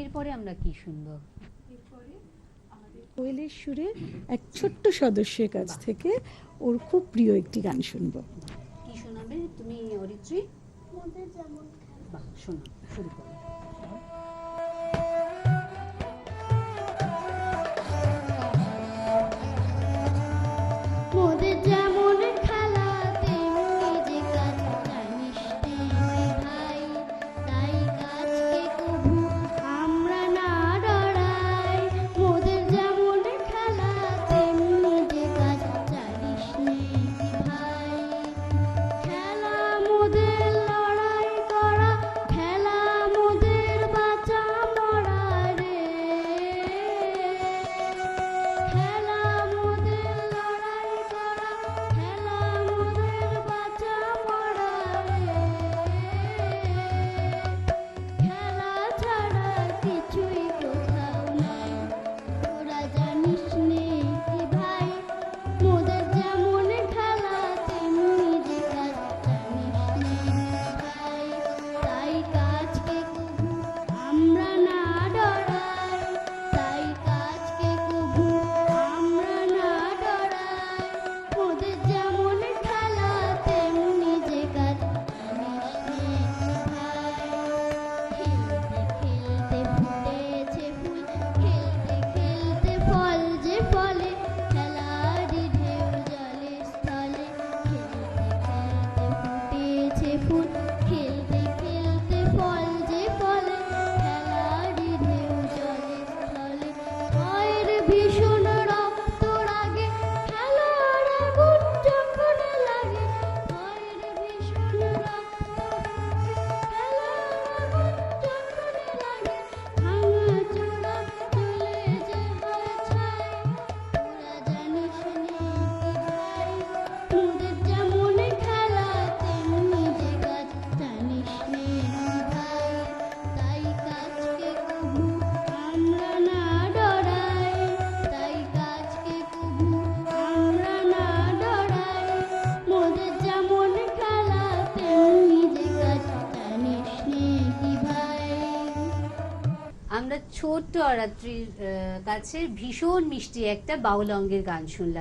এরপরে আমরা কি শুনব? কোয়েলের সুরে এক ছোট্ট সদস্যের কাছ থেকে ওর খুব প্রিয় একটি গান শুনব। কি শোনাবে তুমি অরিত্রী? মধ্যে যেমন শোনো শুরু করো। 我 ছোট্ট আরাত্রির কাছে ভীষণ মিষ্টি একটা বাউল অঙ্গের গান শুনলাম।